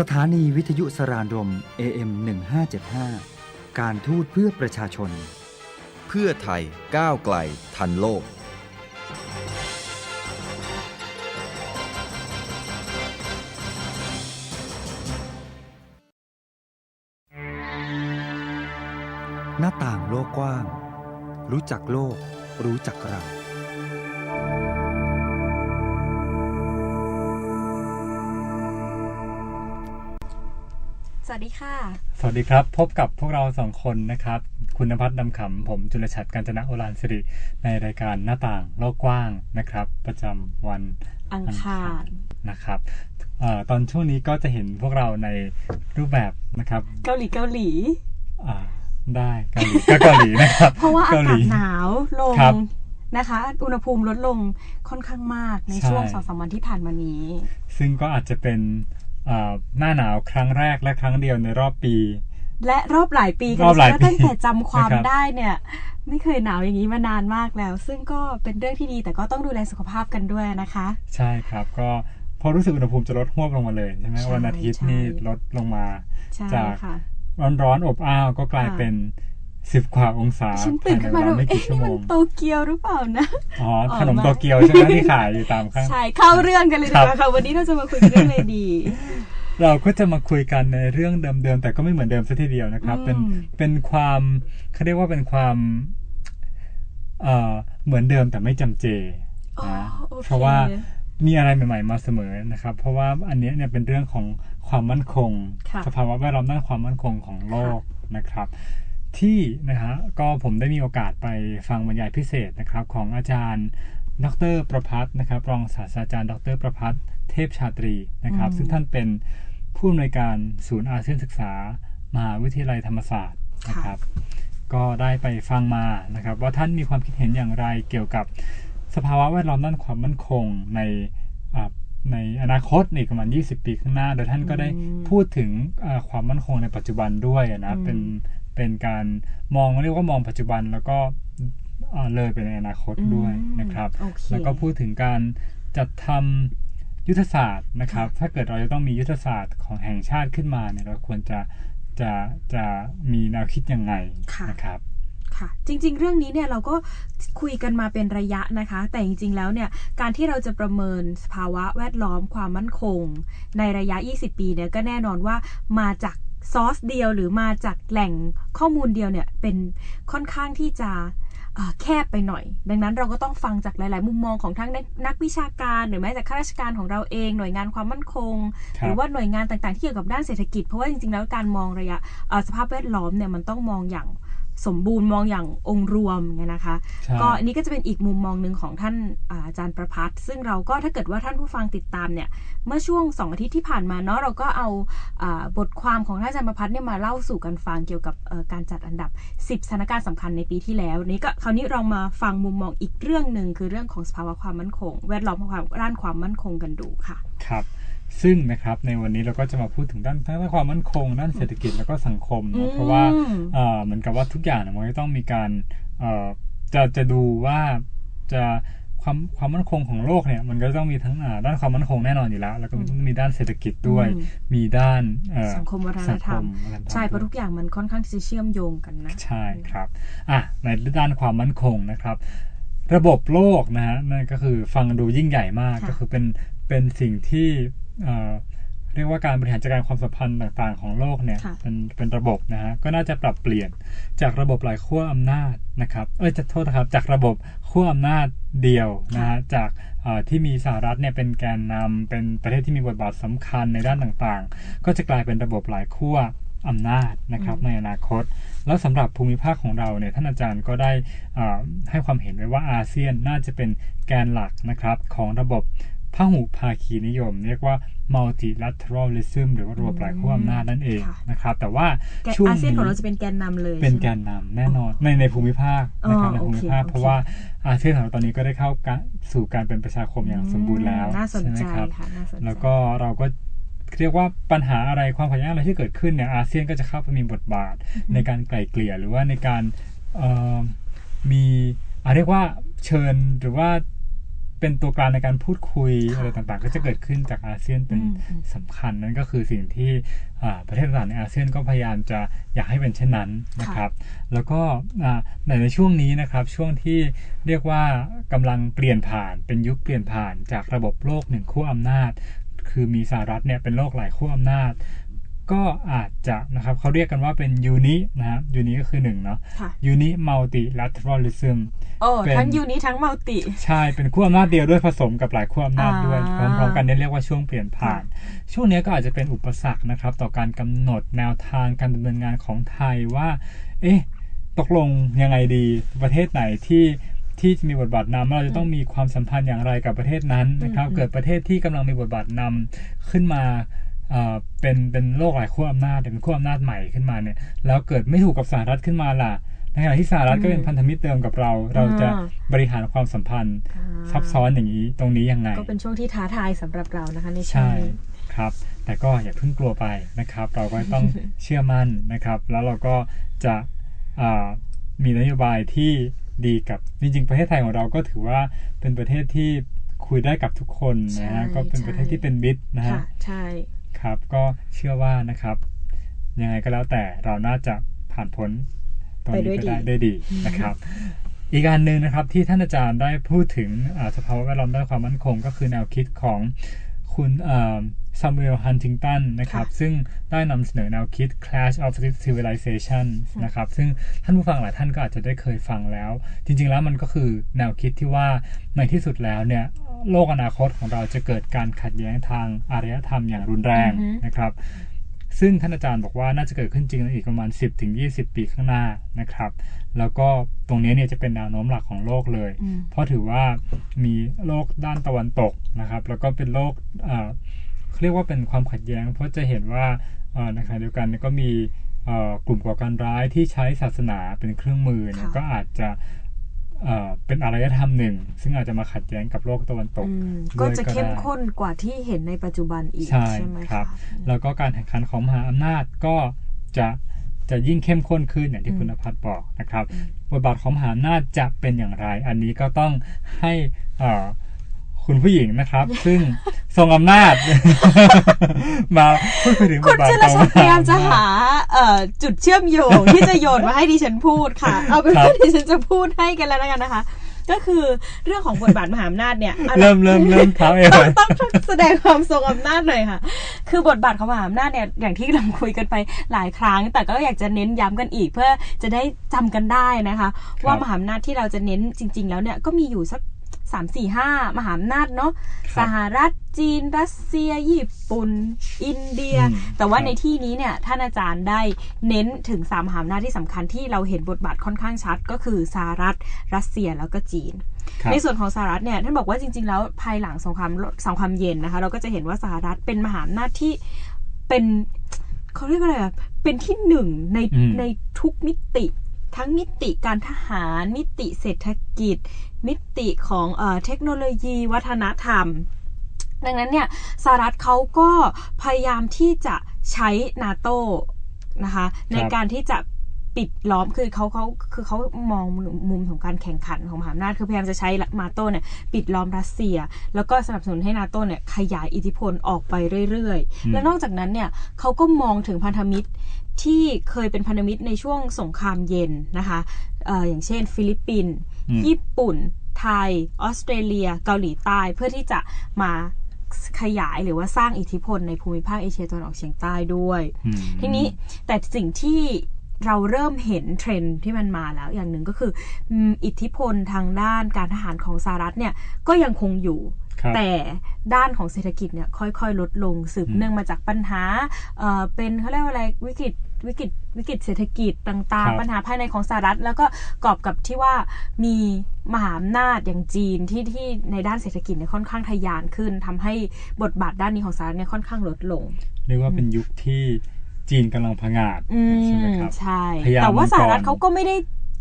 สถานีวิทยุสรานรม AM 1575 การทูตเพื่อประชาชน เพื่อไทยก้าวไกลทันโลก หน้าต่างโลกกว้าง รู้จักโลก รู้จักเรา วัสดีค่ะ สวัสดีครับ พบกับพวกเราสองคนนะครับ คุณนภัสดำขำ ผมจุลชัดการจนะโอรานสิริ ในรายการหน้าต่างโลกกว้างนะครับ ประจำวันอังคารนะครับเอ่อตอนช่วงนี้ก็จะเห็นพวกเราในรูปแบบนะครับ เกาหลีเกาหลีอ่าได้เกาหลีก็เกาหลีนะครับ เพราะว่าอาเกาหกาลีศหนาวลงครับนะคะ อุณหภูมิลดลงค่อนข้างมากในใช่ช่วงสองสามวันที่ผ่านมานี้ ซึ่งก็อาจจะเป็นเอ่อ หน้าหนาวครั้งแรกและครั้งเดียวในรอบปี และรอบหลายปีกันรอบหลายปีตั้งแต่จำความนะครับได้เนี่ยไม่เคยหนาวอย่างนี้มานานมากแล้ว ซึ่งก็เป็นเรื่องที่ดีแต่ก็ต้องดูแลสุขภาพกันด้วยนะคะ ใช่ครับก็พอรู้สึกอุณหภูมิจะลดหวบลงมาเลยใช่ไหมใช่วันอาทิตย์ใช่นี่ลดลงมาใช่จากค่ะร้อนๆอบอ้าวก็กลายค่ะเป็น สิบกว่าองศาฉันตื่นขึ้นมาภายดูใเวลไม่เอ๊ะกี่ชั่วนี่โมมันงโตเกียวหรือเปล่านะอ๋อออกขนมมาโตเกียวใช่ไหมที่ขายอยู่ตามข้างใช่เข้าเรื่องกันเลยดีกครัว่าบค่ะวันนี้เราจะมาคุยกันเรื่องอะไรดี เราก็จะมาคุยกันในเรื่องเดิมๆแต่ก็ไม่เหมือนเดิมซะทีเดียวนะครับ เป็นอืมเป็นความเขาเรียกว่าเป็นความเอ่อเหมือนเดิมแต่ไม่จำเจอ๋อนะโอคเพราะว่ามีอะไรใหม่ ๆ มาเสมอนะครับ เพราะว่าอันเนี้ยเนี่ยเป็นเรื่องของความมั่นคงค่ะสภาวะแวดล้อมด้านความมั่นคงของโลกนะครับ ที่นะฮะก็ผมได้มีโอกาสไปฟังบรรยายพิเศษนะครับของอาจารย์ดรประพัฒน์นะครับรองศาสตราจารย์ ดรประพัฒน์เทพชาตรีนะครับอืมซึ่งท่านเป็นผู้อำนวยการศูนย์อาเซียนศึกษา มหาวิทยาลัยธรรมศาสตร์นะครับ ก็ได้ไปฟังมานะครับ ว่าท่านมีความคิดเห็นอย่างไรเกี่ยวกับสภาวะแวดล้อมด้านความมั่นคงในอ่าในอนาคตในประมาณ 20 ปีข้างหน้า โดยท่านก็ได้อืมพูดถึงอ่าความมั่นคงในปัจจุบันด้วยนะอืมเป็น เป็นการมองเรียกว่ามองปัจจุบันแล้วก็อ่าเลยไปในอนาคตด้วยนะครับโอเคแล้วก็พูดถึงการจัดทำยุทธศาสตร์นะครับ ถ้าเกิดเราจะต้องมียุทธศาสตร์ของแห่งชาติขึ้นมาเนี่ยเราควรจะจะจะมีแนวคิดยังไงค่ะนะครับค่ะจริง ๆ เรื่องนี้เนี่ยเราก็คุยกันมาเป็นระยะนะคะ แต่จริง ๆ แล้วเนี่ยการที่เราจะประเมินสภาวะแวดล้อมความมั่นคง ในระยะ 20 ปีเนี่ยก็แน่นอนว่ามาจาก ซอสเดียวหรือมาจากแหล่งข้อมูลเดียวเนี่ยเป็นค่อนข้างที่จะเอ่อแคบไปหน่อย ดังนั้นเราก็ต้องฟังจากหลาย ๆ มุมมองของทั้งนักนักวิชาการ หรือแม้แต่ข้าราชการของเราเองหน่วยงานความมั่นคงครับหรือว่าหน่วยงานต่าง ๆ ที่เกี่ยวกับด้านเศรษฐกิจ เพราะว่าจริง ๆ แล้วการมองระยะเอ่อสภาพแวดล้อมเนี่ยมันต้องมองอย่าง สมบูรณ์มองอย่างองค์รวมไงนะคะใช่ก็อันนี้ก็จะเป็นอีกมุมมองหนึ่งของท่านอาอาจารย์ประพัฒน์ซึ่งเราก็ถ้าเกิดว่าท่านผู้ฟังติดตามเนี่ย เมื่อช่วงสองอาทิตย์ที่ผ่านมาเนาะเราก็เอาอาบทความของท่านอาจารย์ประพัฒน์เนี่ยมาเล่าสู่กันฟังเกี่ยวกับเอ่อการจัดอันดับ 10สถานการณ์สำคัญในปีที่แล้วนี้ก็คราวนี้เรามาฟังมุมมองอีกเรื่องหนึ่งคือเรื่องของสภาวะความมั่นคง แวดล้อมความด้านความมั่นคงกันดูค่ะ ครับ ซึ่งนะครับในวันนี้เราก็จะมาพูดถึงด้านทั้งด้านความมั่นคงด้านเศรษฐกิจแล้วก็สังคมอืมนะเพราะว่าเอ่อเหมือนกับว่าทุกอย่างเนี่ยมันก็ต้องมีการเอ่อจะจะดูว่าจะความความมั่นคงของโลกเนี่ยมันก็ต้องมีทั้งอ่าด้านความมั่นคงแน่นอนอยู่แล้ว แล้วก็ต้องมีด้านเศรษฐกิจด้วยอืมมีด้านเอ่อสังคมวัฒนสังธครรมมวัฒนธรรมใช่เพราะด้วยทุกอย่างมันค่อนข้างที่จะเชื่อมโยงกันนะใช่ครับอะในด้านความมั่นคงนะครับ ระบบโลกนะฮะนั่นก็คือฟังดูยิ่งใหญ่มากค่ะก็คือเป็นเป็นสิ่งที่ เอ่อเรียกว่าการบริหารจัดการความสัมพันธ์ต่างๆ ของโลกเนี่ยค่ะเป็นเป็นระบบนะฮะก็น่าจะปรับเปลี่ยนจากระบบหลายขั้วอำนาจนะครับเอ้ยจะโทษนะครับจากระบบขั้วอำนาจเดียวนะฮะจากเอ่อที่มีสหรัฐเนี่ยเป็นแกนนำเป็นประเทศที่มีบทบาทสำคัญในด้านต่างๆ ก็จะกลายเป็นระบบหลายขั้วอำนาจนะครับอืมในอนาคต แล้วสำหรับภูมิภาคของเราเนี่ยท่านอาจารย์ก็ได้อ่าให้ความเห็นไว้ว่าอาเซียนน่าจะเป็นแกนหลักนะครับของระบบ พหุภาคีนิยม เรียกว่า multilateralism หรือว่าระบบหลายขั้วอำนาจนั่นเองค่ะนะครับ แต่ว่าแกนช่วงอาเซียนนี้ของเราจะเป็นแกนนำเลย เป็นแกใช่ไหมนนำแน่นอนในในภูมิภาคนะครับอ๋อในภูมิภาคโอเคเพราะว่าอาเซียนของเราตอนนี้ก็ได้เข้าการสู่การเป็นประชาคมอย่างสมบูรณ์แล้วน่าสนใช่ไหมใจครับค่ะน่าสนใจแล้วก็เราก็เรียกว่าปัญหาอะไรความขัดแย้งอะไรที่เกิดขึ้นเนี่ยอาเซียนก็จะเข้าไปมีบทบาทในการไกล่เกลี่ยหรือว่าในการเอ่อมีอะเรียกว่าเชิญหรือว่า เป็นตัวกลางในการพูดคุยค่ะอะไรต่างๆ ก็จะเกิดขึ้นจากอาเซียนเป็นอืมอืมสำคัญนั่นก็คือสิ่งที่อ่าประเทศต่างๆในอาเซียนก็พยายามจะอยากให้เป็นเช่นนั้นนะครับ แล้วก็อ่าในในช่วงนี้นะครับช่วงที่เรียกว่ากำลังเปลี่ยนผ่านเป็นยุคเปลี่ยนผ่านจากระบบโลกหนึ่งขั้วอำนาจ คือมีสหรัฐเนี่ยเป็นโลกหลายขั้วอำนาจ ก็อาจจะนะครับเขาเรียกกันว่าเป็นยูนินะครับยูนิก็คือหนึ่งเนาะค่ะยูนิมัลติลัทรัลิซึมโอ้เป็นทั้งยูนี้ทั้งมัลติใช่เป็นขั้วอำนาจเดียวด้วยผสมกับหลายขั้วอำนาจด้วยอ่าพร้อมๆกันเนี่ยเรียกว่าช่วงเปลี่ยนผ่านค่ช่วงนี้ก็อาจจะเป็นอุปสรรคนะครับ ต่อการกำหนดแนวทางการดำเนินงานของไทยว่า เอ๊ะตกลงยังไงดีประเทศไหนที่ที่จะมีบทบาทนำเราจะต้องมีความสัมพันธ์อย่างไรกับประเทศนั้นนะครับอืมเกิดประเทศที่กำลังมีบทบาทนำขึ้นมาเอ่อ เป็นเป็นโลกหลายขั้วอำนาจเป็นขั้วอำนาจใหม่ขึ้นมาเนี่ยแล้วเกิดไม่ถูกกับสหรัฐขึ้นมาล่ะในขณะที่สหรัฐก็เป็นพันธมิตรเดิมกับเรา เราจะอ่าบริหารความสัมพันธ์อ่าซับซ้อนอย่างนี้ตรงนี้ยังไง ก็เป็นช่วงที่ท้าทายสำหรับเรานะคะในช่วใช่งนี้ครับ แต่ก็อย่าเพิ่งกลัวไปนะครับ เราก็ต้องเชื่อมั่นนะครับ แล้วเราก็จะอ่ามีนโยบายที่ดีกับจริงๆประเทศไทยของเราก็ถือว่าเป็นประเทศที่คุยได้กับทุกคนนะฮะใช่ก็เป็นประเทศที่เป็นมิตรนะฮะค่ะ ใช่ครับ ก็เชื่อว่านะครับยังไงก็แล้วแต่เราน่าจะผ่านพ้นตรงนี้ไปด้วยไปได้ดีด้วยดีนะครับ อีกอันหนึ่งนะครับที่ท่านอาจารย์ได้พูดถึงอ่าสภาวะแวดล้อมด้านความมั่นคง ก็คือแนวคิดของคุณซัม u เ l ลฮันติงตันนะครับค่ะซึ่งได้นำเสนอแนวคิด Clash of Civilization นะครับ ซึ่งท่านผู้ฟังหลายท่านก็อาจจะได้เคยฟังแล้ว จริง ๆ แล้วมันก็คือแนวคิดที่ว่าในที่สุดแล้วเนี่ย โลกอนาคตของเราจะเกิดการขัดแย้งทางอารยธรรมอย่างรุนแรงอือฮึนะครับ ซึ่งท่านอาจารย์บอกว่าน่าจะเกิดขึ้นจริงในอีกประมาณ 10-20 ปีข้างหน้านะครับ แล้วก็ตรงนี้เนี่ยจะเป็นแนวโน้มหลักของโลกเลยอืมเพราะถือว่ามีโลกด้านตะวันตกนะครับ แล้วก็เป็นโลกเอ่อเขาเรียกว่าเป็นความขัดแย้ง เพราะจะเห็นว่าเอ่อในขณะเดียวกันเนี่ยก็มีเอ่อกลุ่มก่อการร้ายที่ใช้ศาสนาเป็นเครื่องมือเนี่ยค่ะก็อาจจะ เอ่อเป็นอารยธรรมหนึ่ง ซึ่งอาจจะมาขัดแย้งกับโลกตะวันตกอืมด้วยก็จะก็เข้มได้ข้นกว่าที่เห็นในปัจจุบันอีกใช่ใช่ไหมครับะแล้วก็การแข่งขันของมหาอำนาจก็จะจะยิ่งเข้มข้นขึ้นอย่างที่อืมคุณนภัสบอกนะครับ บทบาทของมหาอำนาจจะเป็นอย่างไร อันนี้ก็ต้องให้เอ่อ คุณผู้หญิงนะครับ ซึ่งทรงอำนาจ มาพูดคุยถึงบคุทณบาทจิขรองศักดิ์พยายามจะอำนจหาเอ่อจุดเชื่อมโยงที่จะโยนมาให้ดิฉันพูดค่ะ เอาเป็นครัว่าบดิฉันจะพูดให้กันแล้วกันนะคะ ก็คือเรื่องของบทบาทมหาอำนาจเนี่ยอะไรเริ่มเริ่มเริ่มเท้าเอวต้องไปต้องแสดงความทรงอำนาจหน่อยค่ะ คือบทบาทของมหาอำนาจเนี่ยอย่างที่เราคุยกันไปหลายครั้ง แต่ก็อยากจะเน้นย้ำกันอีกเพื่อจะได้จำกันได้นะคะ ว่ามหาอำนาจที่เราจะเน้นจริง ๆ แล้วเนี่ยก็มีอยู่สัก สามสี่ห้ามหาอำนาจเนาะครับสหรัฐจีน รัสเซีย ญี่ปุ่น อินเดียอืมแต่ว่าครับในที่นี้เนี่ย ท่านอาจารย์ได้เน้นถึงสามมหาอำนาจที่สำคัญที่เราเห็นบทบาทค่อนข้างชัด ก็คือสหรัฐ รัสเซียแล้วก็จีนครับในส่วนของสหรัฐเนี่ย ท่านบอกว่าจริง ๆ แล้วภายหลังสงครามสงครามเย็นนะคะ เราก็จะเห็นว่าสหรัฐเป็นมหาอำนาจที่เป็นเขาเรียกว่าอะไรอะเป็นที่หนึ่งในอืมในทุกมิติทั้งมิติการทหารมิติเศรษฐกิจ มิติของเออเทคโนโลยีวัฒนธรรม ดังนั้นเนี่ยสหรัฐเขาก็พยายามที่จะใช้นาโตนะคะในการที่จะปิดล้อมคือเขาเขาคือเขามองมุมของการแข่งขันของมหาอำนาจคือพยายามจะใช้นาโตเนี่ยปิดล้อมรัสเซีย แล้วก็สนับสนุนให้นาโตเนี่ยขยายอิทธิพลออกไปเรื่อยอืๆมและนอกจากนั้นเนี่ยเขาก็มองถึงพันธมิตร ที่เคยเป็นพันธมิตรในช่วงสงครามเย็นนะคะเอ่ออย่างเช่น ฟิลิปปินส์อืมญี่ปุ่น ไทย ออสเตรเลีย เกาหลีใต้เพื่อที่จะมาขยายหรือว่าสร้างอิทธิพลในภูมิภาคเอเชียตะวันออกเฉียงใต้ด้วยอืมทีนี้แต่สิ่งที่เราเริ่มเห็นเทรนด์ที่มันมาแล้วอย่างหนึ่งก็คืออืมอิทธิพลทางด้านการทหารของสหรัฐเนี่ยก็ยังคงอยู่ครับ แต่ด้านของเศรษฐกิจเนี่ยค่อยๆ ลดลงสืบอืมเนื่องมาจากปัญหาเอ่อเป็นเขาเรียกว่าอะไรวิกฤตวิกฤตวิกฤตเศรษฐกิจต่างครับๆปัญหาภายในของสหรัฐ แล้วก็กอบกับที่ว่ามีมหาอำนาจอย่างจีนที่ที่ในด้านเศรษฐกิจเนี่ยค่อนข้างทะยานขึ้นทำให้บทบาทด้านนี้ของสหรัฐเนี่ยค่อนข้างลดลง เรียกว่าเป็นยุคที่จีนกำลังผงาดอืใช่ไหมมครับใช่พยายามแต่ว่าสหรัฐก่อนเขาก็ไม่ได้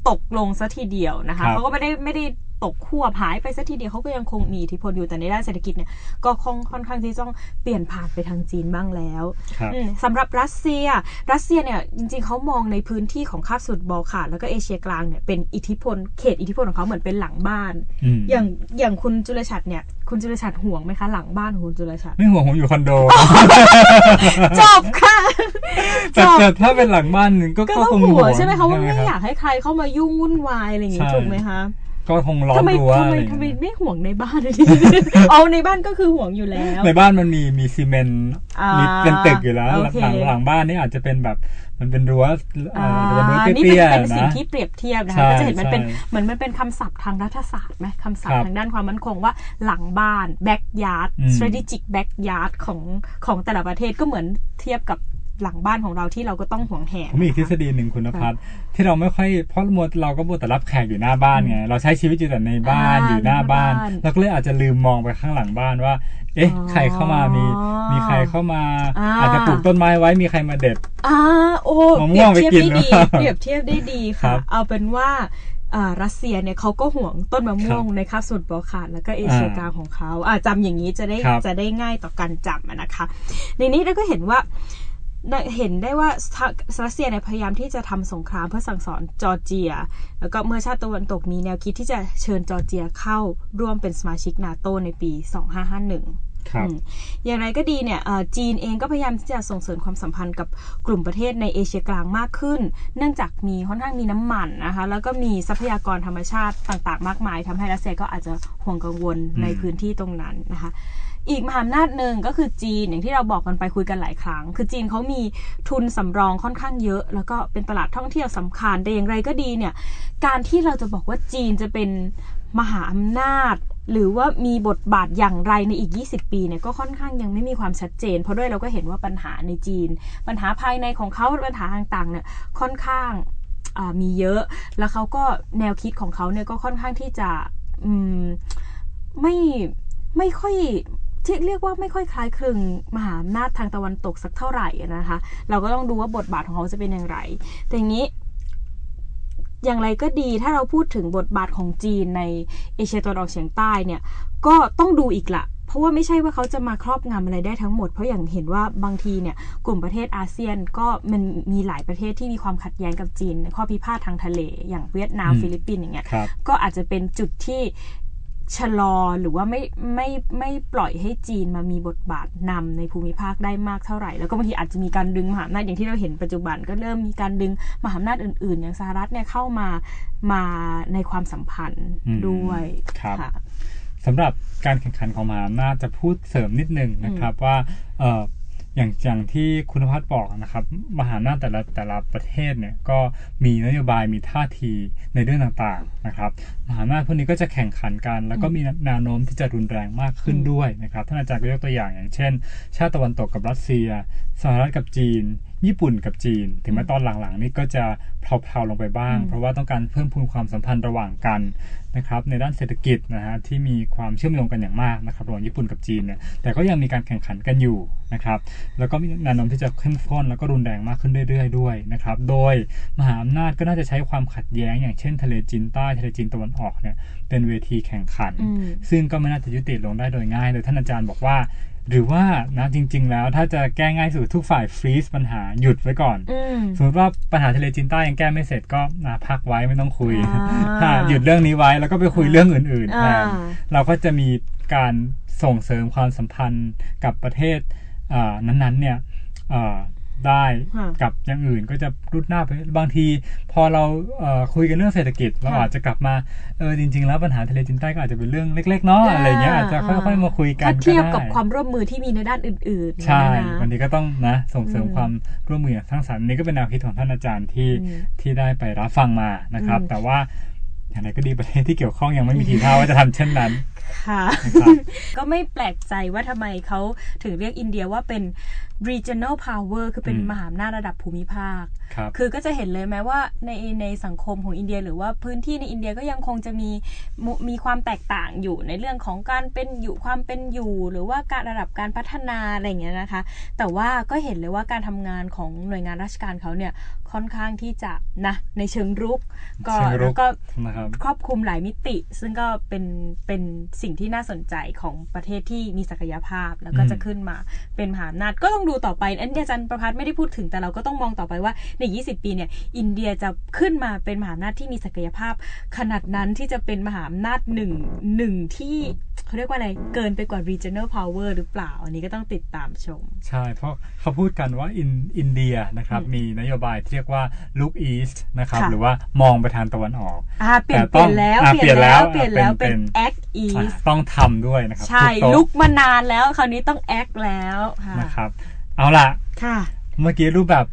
ตกลงซะทีเดียวนะครัคะบเขาก็ไม่ได้ไม่ได้ ตกขั้วบหายไปสักทีเดียวเขาก็ยังคงมีอิทธิพลอยู่แต่ในด้านเศรษฐกิจเนี่ยก็คงค่อนข้างที่ต้องเปลี่ยนผ่านไปทางจีนบ้างแล้วครับอืมสำหรับรัสเซีย รัสเซียเนี่ยจริงๆเขามองในพื้นที่ของคาบสมุทรบอลข่านแล้วก็เอเชียกลางเนี่ยเป็นอิทธิพลเขตอิทธิพลของเขาเหมือนเป็นหลังบ้านอืมอย่างอย่างคุณจุลชัดเนี่ยคุณจุลชัดห่วงไหมคะหลังบ้านของคุณจุลชัดไม่ห่วงผมอยู่คอนโดจบค่ะจแต่บแต่ถ้าเป็นหลังบ้านหนึ่งก็ก็ก็ต้องคงห่ห่ววงงใช่ไหมคะว่าไม่รับอยากให้ใครเข้ามายุ่งวุ่นวายอะไรอย่างงี้ใช่ถูกไหมคะ ก็คงร้อนทำไมรั้วทำอะไมไรอย่างทำไมเงี้ยไม่ห่วงในบ้านเลยเอาในบ้านก็คือห่วงอยู่แล้ว ในบ้านมันมีมีซีเมนต์อ่ามีมีเป็นตึกอยู่แล้วโอหลังเคหลังหลังบ้านนี่อาจจะเป็นแบบมันเป็นรั้วเอ่อ่าอเป็นรั้วนี่เตี้เป็นยเป็นๆสิ่งนะที่เปรียบเทียบนะใช่คะก็จะเห็นมันเป็นใช่เหมือนมันเป็นคำศัพท์ทางรัฐศาสตร์ไหมคำศัพครัท์บทางด้านความมั่นคงว่าหลังบ้าน backyard อืม strategic backyard ของของแต่ละประเทศก็เหมือนเทียบกับ หลังบ้านของเราที่เราก็ต้องห่วงแหนผมมีอีกทฤษนะคะฎีหนึ่งคุณพัฒน์ที่เราไม่ค่อยเพราะมัวเราก็มัวแต่รับแขกอยู่หน้าบ้านไงเราใช้ชีวิตอยู่แต่ในบ้านอ่าอยู่หน้าบ้านหน้าบ้านเราก็เลยอาจจะลืมมองไปข้างหลังบ้านว่า เอ๊ะอ๋อใครเข้ามามีมีใครเข้ามาอ่าอาจจะปลูกต้นไม้ไว้มีใครมาเด็ดอ่าโอ้มะเปม่รีวยงบไปเทียบกินได้ดีหรือเปล่าเปรียบเทียบได้ดีครัค่ะบเอาเป็นว่าอ่ารัสเซียเนี่ยเขาก็ห่วงต้นมะม่วงในคาบสมุทรบอลข่านแล้วก็เอเชียอ่ากลางของเขาอ่าจำอย่างนี้จะได้ครับจะได้ง่ายต่อการจำอะนะคะ ในนี้เราก็เห็นว่าได้ เห็นได้ว่ารัสเซียเนี่ยพยายามที่จะทำสงครามเพื่อสั่งสอนจอร์เจีย แล้วก็เมื่อชาติตะวันตกมีแนวคิดที่จะเชิญจอร์เจียเข้าร่วมเป็นสมาชิกนาโตในปี 2551 อย่างไรก็ดีเนี่ยจีนเองก็พยายามที่จะส่งเสริมความสัมพันธ์กับกลุ่มประเทศในเอเชียกลางมากขึ้น เนื่องจากมีค่อนข้างมีน้ำมันนะคะแล้วก็มีทรัพยากรธรรมชาติต่าง ๆ มากมายทำให้รัสเซียก็อาจจะห่วงกังวลในพื้นที่ตรงนั้นนะคะอีกมหาอำนาจหนึ่งก็คือจีนอย่างที่เราบอกกันไปคุยกันหลายครั้ง คือจีนเขามีทุนสำรองค่อนข้างเยอะ แล้วก็เป็นตลาดท่องเที่ยวสำคัญแต่อย่างไรก็ดีเนี่ย การที่เราจะบอกว่าจีนจะเป็นมหาอำนาจ หรือว่ามีบทบาทอย่างไรในอีก 20 ปีเนี่ยก็ค่อนข้างยังไม่มีความชัดเจน เพราะด้วยเราก็เห็นว่าปัญหาในจีน ปัญหาภายในของเขาปัญหาต่างๆเนี่ยค่อนข้างมีเยอะ แล้วเขาก็แนวคิดของเขาเนี่ยก็ค่อนข้างที่จะมไม่ไม่ค่อยที่เรียกว่าไม่ค่อยคล้ายคลึงมหาอำนาจทางตะวันตกสักเท่าไหร่นะคะ เราก็ต้องดูว่าบทบาทของเขาจะเป็นอย่างไร แต่อย่างนี้ อย่างไรก็ดีถ้าเราพูดถึงบทบาทของจีนในเอเชียตะวันออกเฉียงใต้เนี่ยก็ต้องดูอีกละเพราะว่าไม่ใช่ว่าเขาจะมาครอบงำอะไรได้ทั้งหมด เพราะอย่างเห็นว่าบางทีเนี่ยกลุ่มประเทศอาเซียนก็มันมีหลายประเทศที่มีความขัดแย้งกับจีนในข้อพิพาททางทะเล อย่างเวียดนามอืมฟิลิปปินส์อย่างเงี้ยครับก็อาจจะเป็นจุดที่ ชะลอหรือว่าไม่ไม่ไม่ปล่อยให้จีนมามีบทบาทนำในภูมิภาคได้มากเท่าไหร่ แล้วก็บางทีอาจจะมีการดึงมหาอำนาจอย่างที่เราเห็นปัจจุบันก็เริ่มมีการดึงมหาอำนาจอื่น ๆ อย่างสหรัฐเนี่ยเข้ามามาในความสัมพันธ์อืมด้วยครับค่ะสำหรับการแข่งขันของมหาอำนาจจะพูดเสริมนิดนึงนะครับว่าเอ่ออย่างอย่างที่คุณพัฒน์บอกนะครับ มหาอำนาจแต่ละแต่ละประเทศเนี่ยก็มีนโยบายมีท่าทีในเรื่องต่างๆนะครับ มหาอำนาจพวกนี้ก็จะแข่งขันกัน แล้วก็มีแนวโน้มที่จะรุนแรงมากขึ้นอืมด้วยนะครับท่านอาจารย์ก็ยกตัวอย่างอย่างเช่น ชาติตะวันตกกับรัสเซีย สหรัฐกับจีน ญี่ปุ่นกับจีน ถึงแม้ตอนหลังๆ นี่ก็จะเพลาๆลงไปบ้างอืมเพราะว่าต้องการเพิ่มพูนความสัมพันธ์ระหว่างกันนะครับในด้านเศรษฐกิจนะฮะที่มีความเชื่อมโยงกันอย่างมากนะครับระหว่างญี่ปุ่นกับจีนเนี่ยแต่ก็ยังมีการแข่งขันกันอยู่นะครับแล้วก็มีแนวโน้มที่จะเข้มข้นแล้วก็รุนแรงมากขึ้นเรื่อยๆ ด้วยนะครับ โดยมหาอำนาจก็น่าจะใช้ความขัดแย้งอย่างเช่นทะเลจีนใต้ทะเลจีนตะวันออกเนี่ยเป็นเวทีแข่งขันอืมซึ่งก็ไม่น่าจะยุติลงได้โดยง่ายโดยท่านอาจารย์บอกว่าหรือว่านะจริง ๆ แล้วถ้าจะแก้ง่ายสุดทุกฝ่ายฟรีซปัญหาหยุดไว้ก่อนอืมสมมติว่าปัญหาทะเลจีนใต้ยังแก้ไม่เสร็จก็นะพักไว้ไม่ต้องคุยอ่าถ้าหยุดเรื่องนี้ไว้แล้วก็ไปคุยเรื่องอื่นๆแทอ่านเราก็จะมีการส่งเสริมความสัมพันธ์กับประเทศอ่า นั้นๆ เนี่ยอ่าได้ค่ะกับอย่างอื่นก็จะรุดหน้าไปบางที พอเราเอ่อคุยกันเรื่องเศรษฐกิจ เราค่ะอาจจะกลับมาเออจริง ๆ แล้วปัญหาทะเลจีนใต้ก็อาจจะเป็นเรื่องเล็กๆเนาะอะไรเงี้ยอาจจะค่อยๆมาคุยกันถ้าเทียบก็ได้กับความร่วมมือที่มีในด้านอื่นๆ ใช่นะวันนี้ก็ต้องนะส่งเสริมอืมความร่วมมืออย่างสร้างสรรค์อันนี้ก็เป็นแนวคิดของท่านอาจารย์ที่อืมที่ได้ไปรับฟังมานะครับอืมแต่ว่าอย่างไรก็ดีประเทศที่เกี่ยวข้องยังไม่มีทีท่าว่าจะทำเช่นนั้น ค่ะนะครับก็ไม่แปลกใจว่าทำไมเขาถึงเรียกอินเดียว่าเป็น regional power คือเป็นอืมมหาอำนาจระดับภูมิภาคครับคือก็จะเห็นเลยแม้ว่าในในสังคมของอินเดีย หรือว่าพื้นที่ในอินเดียก็ยังคงจะมีมุมีความแตกต่างอยู่ในเรื่องของการเป็นอยู่ความเป็นอยู่ หรือว่าการระดับการพัฒนาอะไรอย่างเงี้ยนะคะ แต่ว่าก็เห็นเลยว่าการทำงานของหน่วยงานราชการเขาเนี่ยค่อนข้างที่จะนะในเชิงรุก ก็เชิงรุกแล้วก็นะครับครอบคลุมหลายมิติ ซึ่งก็เป็นเป็นสิ่งที่น่าสนใจของประเทศที่มีศักยภาพแล้วก็อืมจะขึ้นมาเป็นมหาอำนาจก็ต้องดูต่อไปอันนี้อาจารย์ประพัฒน์ไม่ได้พูดถึงแต่เราก็ต้องมองต่อไปว่าใน 20 ปีเนี่ยอินเดียจะขึ้นมาเป็นมหาอำนาจที่มีศักยภาพ ขนาดนั้นที่จะเป็นมหาอำนาจหนึ่งหนึ่งที่เขาเรียกว่าอะไรเกินไปกว่า regional power หรือเปล่า อันนี้ก็ต้องติดตามชม ใช่ เพราะเขาพูดกันว่าอินอินเดียนะครับอืมมีนโยบายที่เรียกว่า look east นะครับค่ะหรือว่ามองไปทางตะวันออกอ่าเปลี่ยนแต่เปต้ลี่อยงนแล้วอ่าเปลี่ยนแล้วเปเปลี่ลี่ยยนนแล้แล้ววเป็เป็นน act อ่า east ต้องทำด้วยนะครับใช่ทุโต๊ะลุกมานานแล้วคราวนี้ต้อง act แล้วค่ะนะครับ เอาล่ะค่ะ เมื่อกี้รูปแบบ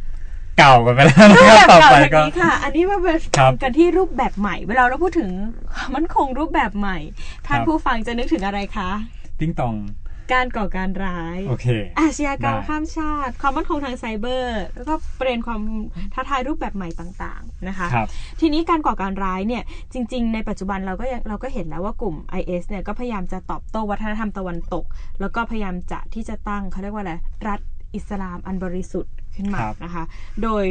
เก่ากันไปแล้วนะรูปครับแบบต่อเก่าไปแบบก็นี้ค่ะ อันนี้มาเป็นครับกันที่รูปแบบใหม่ เวลาเราพูดถึงความมั่นคงรูปแบบใหม่ท่านครับผู้ฟังจะนึกถึงอะไรคะ ติ้งตอง การก่อการร้ายโอเคอาชญากรรมได้ข้ามชาติ ความมั่นคงทางไซเบอร์ แล้วก็ประเด็นความท้าทายรูปแบบใหม่ต่างๆนะคะครับทีนี้การก่อการร้ายเนี่ยจริง ๆ ในปัจจุบันเราก็ยังเราก็เห็นแล้วว่ากลุ่ม IS เนี่ยก็พยายามจะตอบโต้วัฒนธรรมตะวันตก แล้วก็พยายามจะที่จะตั้งเขาเรียกว่าอะไรรัฐอิสลามอันบริสุทธิ์ขึ้นมาครับนะคะ โดย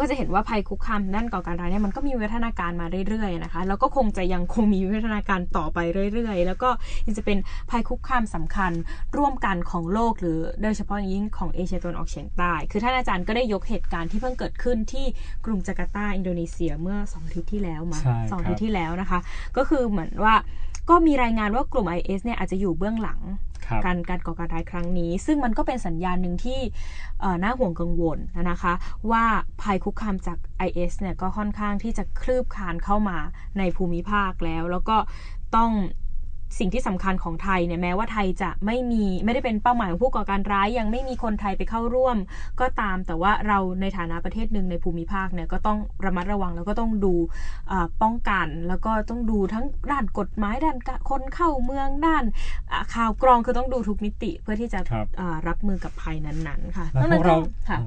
ก็จะเห็นว่าภัยคุกคามด้านก่อการร้ายเนี่ยมันก็มีวิวัฒนาการมาเรื่อยๆนะคะ แล้วก็คงจะยังคงมีวิวัฒนาการต่อไปเรื่อยๆ แล้วก็ยังจะเป็นภัยคุกคามสำคัญร่วมกันของโลก หรือโดยเฉพาะอย่างยิ่งของเอเชียตะวันออกเฉียงใต้ คือท่านอาจารย์ก็ได้ยกเหตุการณ์ที่เพิ่งเกิดขึ้นที่กรุงจาการ์ตาอินโดนีเซียเมื่อสองอาทิตย์ที่แล้วมาใช่สองอาครับทิตย์ที่แล้วนะคะ ก็คือเหมือนว่าก็มีรายงานว่ากลุ่ม IS เนี่ยอาจจะอยู่เบื้องหลังครับ การการก่อการร้ายครั้งนี้ ซึ่งมันก็เป็นสัญญาณหนึ่งที่น่าห่วงกังวลนะคะ ว่าภัยคุกคามจาก IS เนี่ยก็ค่อนข้างที่จะคลืบคลานเข้ามาในภูมิภาคแล้ว แล้วก็ต้อง สิ่งที่สำคัญของไทยเนี่ยแม้ว่าไทยจะไม่มีไม่ได้เป็นเป้าหมายของผู้ก่อการร้าย ยังไม่มีคนไทยไปเข้าร่วม ก็ตามแต่ว่าเราในฐานะประเทศหนึ่งในภูมิภาคเนี่ยก็ต้องระมัดระวังแล้วก็ต้องดูเอ่อป้องกัน แล้วก็ต้องดูทั้งด้านกฎหมายด้านกะคนเข้าเมืองด้านอะข่าวกรองคือต้องดูทุกมิติเพื่อที่จะครับเอ่อรับมือกับภัยนั้นๆค่ะแล้วพวกเราค่ะ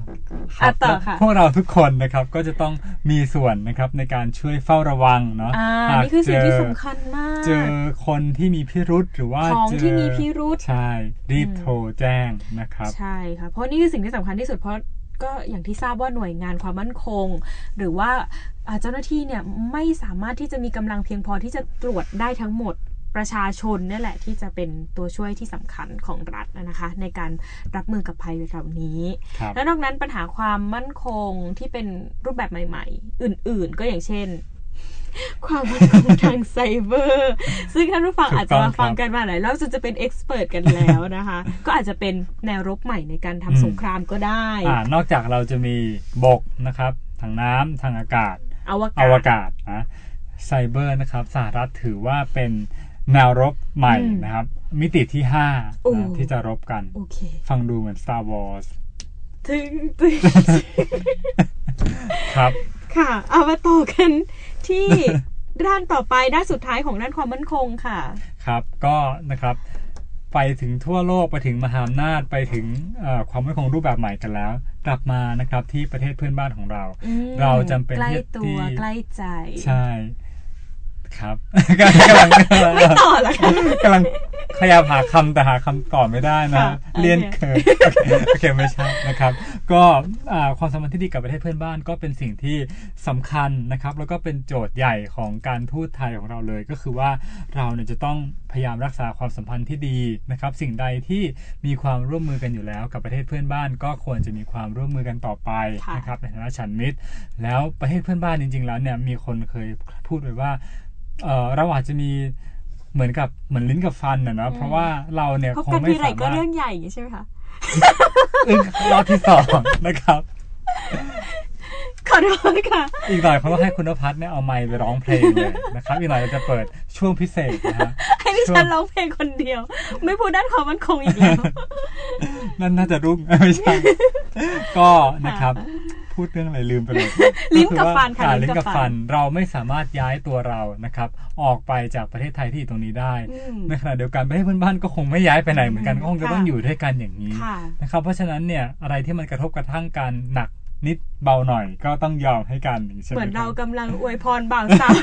ครัอะบต่อแล้วค่ะพวกเราทุกคนนะครับก็จะต้องมีส่วนนะครับในการช่วยเฝ้าระวังเนาะอ่าหากนี่คือสิ่งเจที่สำคัญมาก เจอคนที่มีพิรุษหรือว่าของเจอที่มีพิรุธใช่รีบอืมโทรแจ้งนะครับ ใช่ค่ะเพราะนี่คือสิ่งที่สำคัญที่สุดเพราะก็อย่างที่ทราบว่าหน่วยงานความมั่นคง หรือว่าอ่าเจ้าหน้าที่เนี่ยไม่สามารถที่จะมีกำลังเพียงพอที่จะตรวจได้ทั้งหมดประชาชนเนี่ยแหละที่จะเป็นตัวช่วยที่สำคัญของรัฐนะคะ ในการรับมือกับภัยเหล่านี้ครับและนอกนั้นปัญหาความมั่นคงที่เป็นรูปแบบใหม่ ๆ อื่น ๆ ก็อย่างเช่น ความมั่นคงทางไซเบอร์ ซึ่งท่านผู้ฟังถูกอาจจะมาต้องครับฟังกันมาหลายรอบจนจะเป็นเอ็กซ์เพรสกันแล้วนะคะ ก็อาจจะเป็นแนวรบใหม่ในการทำสงครามก็ได้อ่านอกจากเราจะมีบกนะครับ ทางน้ำทางอากาศ อวอกาศวกาศนะไซเบอร์นะครับสหรัฐถือว่าเป็นแนวรบใหม่อืมนะครับ มิติที่โอ้5นะที่จะรบกันโอเคฟังดูเหมือน Star Wars ถึงถึงครับ ค่ะ เอามาต่อกันที่ด้านต่อไปด้านสุดท้ายของด้านความมั่นคงค่ะ ครับก็นะครับไปถึงทั่วโลกไปถึงมหาอำนาจไปถึงเอ่อความมั่นคงรูปแบบใหม่กันแล้ว กลับมานะครับที่ประเทศเพื่อนบ้านของเราอืมเราจำเป็นใกล้ที่ตัวที่ใกล้ใจ ใช่ ครับกำลังไม่ต่อละค่ะกำลัง พยายามหาคำแต่หาคำตอบไม่ได้นะ ค่ะเรียนโอเคเกินโอเคโอเคไม่ใช่นะครับ ก็อ่าความสัมพันธ์ที่ดีกับประเทศเพื่อนบ้านก็เป็นสิ่งที่สำคัญนะครับ แล้วก็เป็นโจทย์ใหญ่ของการทูตไทยของเราเลย ก็คือว่าเราเนี่ยจะต้องพยายามรักษาความสัมพันธ์ที่ดีนะครับ สิ่งใดที่มีความร่วมมือกันอยู่แล้วกับประเทศเพื่อนบ้าน ก็ควรจะมีความร่วมมือกันต่อไปค่ะ นะครับในฐานะฉันมิตร แล้วประเทศเพื่อนบ้านจริง ๆ แล้วเนี่ยมีคนเคยพูดไว้ว่า เออเราอาจจะมี เหมือนกับเหมือนลิ้นกับฟันนะเนอะเพราะว่าเราเนี่ยพบคงกันไม่ทีไรสาก็มารถเรื่องใหญ่อย่างนี้ใช่ไหมคะอึ้งรอบที่สองนะครับขอโทษค่ะ อีกหน่อยเขาต้องให้คุณนภัทรเนี่ยเอาไมค์ไปร้องเพลงเลยนะครับ อีกหน่อยเราจะเปิดช่วงพิเศษนะฮะให้ดิฉันร้องเพลงคนเดียว ไม่พูดด้านความมั่นคงอีกแล้วนั่นน่าจะรุ่งไม่ใช่ก็นะครับ พูดเรื่องอะไรลืมไปเลยลิ้นกับฟันค่ะอ่าลิ้ลิ้นนกักับบฟัฟันนเราไม่สามารถย้ายตัวเรานะครับ ออกไปจากประเทศไทยที่อยู่ตรงนี้ได้อืมในขณะเดียวกันประเทศเพื่อนบ้านก็คงไม่ย้ายไปไหนเหมือนกันอืมก็คงจะต้องค่ะอยู่ด้วยกันอย่างนี้ค่ะนะครับ เพราะฉะนั้นเนี่ยอะไรที่มันกระทบกระทั่งกันหนักนิดเบาหน่อยก็ต้องยอมให้กันอย่างนี้ใช่ไหมเหมือนคเราบกำลังอวยพรบ่าวสาว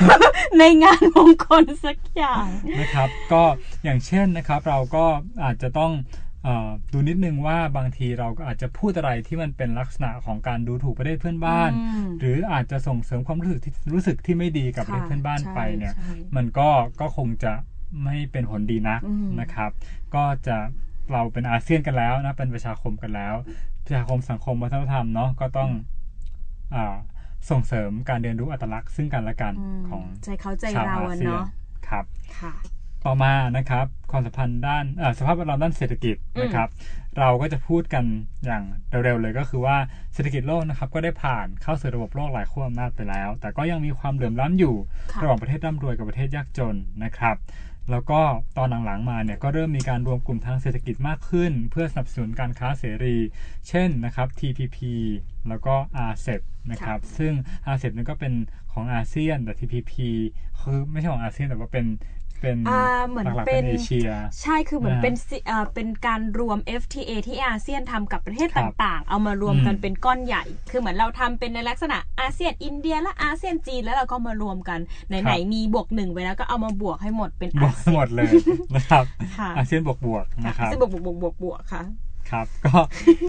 ในงานมงคลสักอย่างนะครับ ก็อย่างเช่นนะครับ เราก็อาจจะต้องเออ ดูนิดนึงว่าบางทีเราก็อาจจะพูดอะไรที่มันเป็นลักษณะของการดูถูกประเทศเพื่อนบ้านอืมหรืออาจจะส่งเสริมความรู้สึกที่รู้สึกที่ไม่ดีกับประเทศเพื่อนบ้านไปเนี่ยใช่ใช่มันก็ก็คงจะไม่เป็นผลดีนักอืมนะครับ ก็จะเราเป็นอาเซียนกันแล้วนะเป็นประชาคมกันแล้ว ประชาคมสังคมวัฒนธรรมเนาะก็ต้องอาส่งเสริมการเรียนรู้อัตลักษณ์ซึ่งกันและกันอืมของใจเขาใจชาวเราอาอะเซียนเนาะครับค่ะ ต่อมานะครับความสัมพันธ์ด้านเอ่อสภาพแวดล้อมด้านเศรษฐกิจอืมนะครับ เราก็จะพูดกันอย่างเร็วๆเลยก็คือว่าเศรษฐกิจโลกนะครับก็ได้ผ่านเข้าสู่ระบบโลกหลายขั้วอำนาจไปแล้ว แต่ก็ยังมีความเหลื่อมล้ำอยู่ค่ะระหว่างประเทศร่ำรวยกับประเทศยากจนนะครับแล้วก็ตอนหลังๆมาเนี่ยก็เริ่มมีการรวมกลุ่มทางเศรษฐกิจมากขึ้น เพื่อสนับสนุนการค้าเสรี เช่นนะครับ TPP แล้วก็ RCEP นะครับ ซึ่ง RCEP นั่นก็เป็นของอาเซียนแต่ TPP คือไม่ใช่ของอาเซียนแต่ว่าเป็น เป็นอ่าเหมือนหลักๆเป็เป็นนเอเชีย ใช่คือเหมือนอ่าเป็นสิเอ่อเป็นการรวม FTA ที่อาเซียนทำกับประเทศครัตบ่าง ๆ เอามารวมกันอืมเป็นก้อนใหญ่ คือเหมือนเราทำเป็นในลักษณะอาเซียนอินเดียและอาเซียนจีนแล้วเราก็มารวมกันไหนๆมีบวกหนึ่งไปแล้วก็เอามาบวกให้หมดเป็นบวอากเซียนหมดเลยนะครับค่ะอาเซียนบวกบวกๆนะครับซึ่งบวกบวกบวกบวกบวกค่ะ ครับ ก็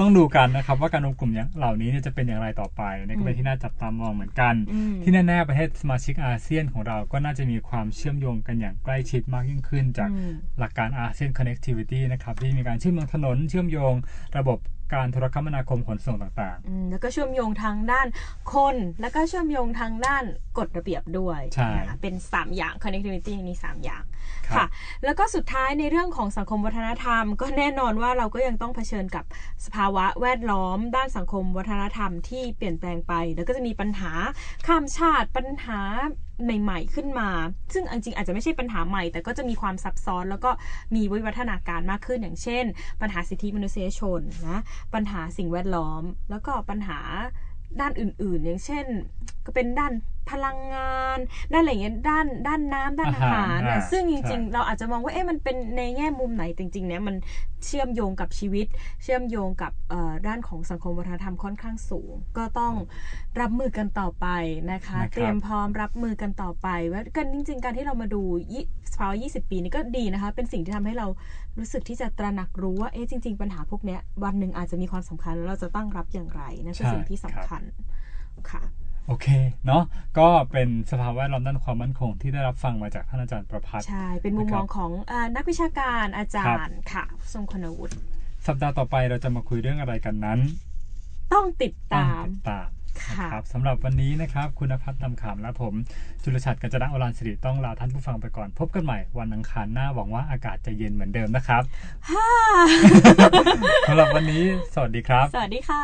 ต้องดูกันนะครับว่าการรวมกลุ่มอย่างเหล่านี้เนี่ยจะเป็นอย่างไรต่อไปนี่ก็เป็นที่น่าจับตามองเหมือนกันอืมที่แน่ๆประเทศสมาชิกอาเซียนของเราก็น่าจะมีความเชื่อมโยงกันอย่างใกล้ชิดมากยิ่งขึ้น จากอืมหลักการอาเซียน connectivity นะครับที่มีการเชื่อมโยงถนนเชื่อมโยงระบบ การโทรคมนาคมขนส่งต่างอืมแล้วก็เชื่อมโยงทางด้านคน แล้วก็เชื่อมโยงทางด้านกฎระเบียบด้วยใช่นะคะเป็น 3 อย่าง connectivity มี3อย่างครับค่ะ แล้วก็สุดท้ายในเรื่องของสังคมวัฒนธรรม ก็แน่นอนว่าเราก็ยังต้องเผชิญกับสภาวะแวดล้อม ด้านสังคมวัฒนธรรมที่เปลี่ยนแปลงไป แล้วก็จะมีปัญหาข้ามชาติปัญหา ใหม่ๆขึ้นมา ซึ่งจริงๆอาจจะไม่ใช่ปัญหาใหม่ แต่ก็จะมีความซับซ้อน แล้วก็มีวิวัฒนาการมากขึ้นอย่างเช่น ปัญหาสิทธิมนุษยชนนะปัญหาสิ่งแวดล้อม แล้วก็ปัญหาด้านอื่นๆ อย่างเช่น ก็เป็นด้าน พลังงาน ด้านอะไรอย่างเงี้ยด้านด้านน้ำด้านอาหารอาหารน่ะอ่าซึ่งจใช่ริง ๆ เราอาจจะมองว่าเอ๊ะมันเป็นในแง่มุมไหนจริงๆเนี่ยมันเชื่อมโยงกับชีวิต เชื่อมโยงกับเอ่อด้านของสังคมวัฒนธรรมค่อนข้างสูง ก็ต้องรับมือกันต่อไปนะคะนะครับเตรียมพร้อมรับมือกันต่อไปว่ากันจริง ๆ การที่เรามาดูยี่สภาวะ20 ปีนี้ก็ดีนะคะ เป็นสิ่งที่ทำให้เรารู้สึกที่จะตระหนักรู้ว่าเอ๊ะจริง ๆ ปัญหาพวกเนี้ยวันหนึ่งอาจจะมีความสำคัญแล้วเราจะตั้งรับอย่างไรนั่นคือใช่สิ่งที่สำคัญค่ะ โอเคเนาะก็เป็นสภาวะแวดล้อมด้านความมั่นคงที่ได้รับฟังมาจากท่านอาจารย์ประพัฒน์ใช่ เป็นมุมมองของเออนักวิชาการอาจารย์ค่ะ ทรงคุณวุฒิสัปดาห์ต่อไปเราจะมาคุยเรื่องอะไรกันนั้น ต้องติดต้องตามติดตามนะค่ะครับสำหรับวันนี้นะครับ คุณนภัทรนำขามและผม จุลชัดกัญจนะอรานสิริต้องลาท่านผู้ฟังไปก่อน พบกันใหม่วันอังคารหน้าหวังว่าอากาศจะเย็นเหมือนเดิมนะครับฮ่าสำหรับวันนี้ สวัสดีครับ สวัสดีค่ะ